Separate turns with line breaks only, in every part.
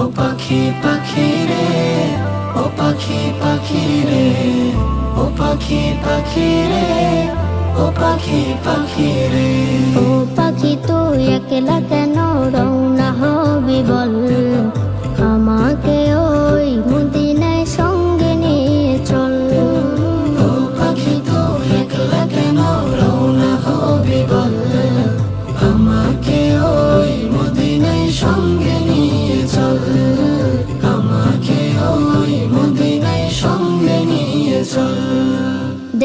ও পাখি পাখি রে, ও পাখি পাখি রে, ও পাখি পাখি রে, ও পাখি পাখি রে।
ও পাখি, তুই একলা কেন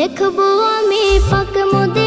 देखबो में पक मुदे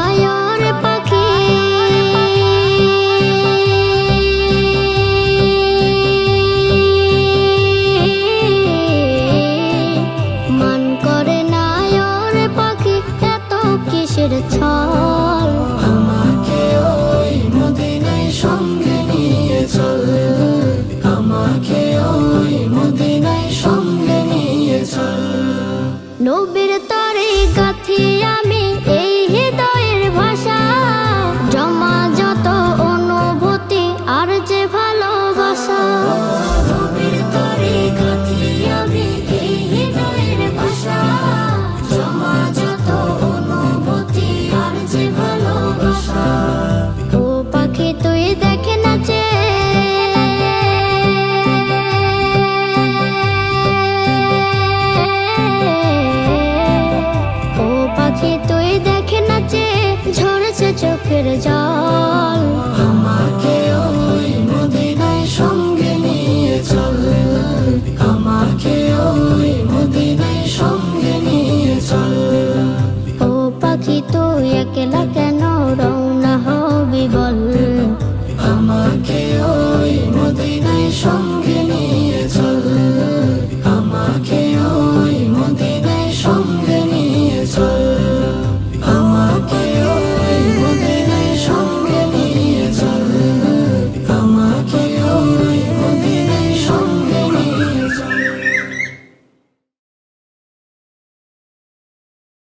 কিসের ছল।
আমাকে ওই মদিনায় সঙ্গে নিয়ে চল। আমাকে ওই মদিনায় সঙ্গে নিয়ে চল।
নবীর তরে গাথি আমি এই る情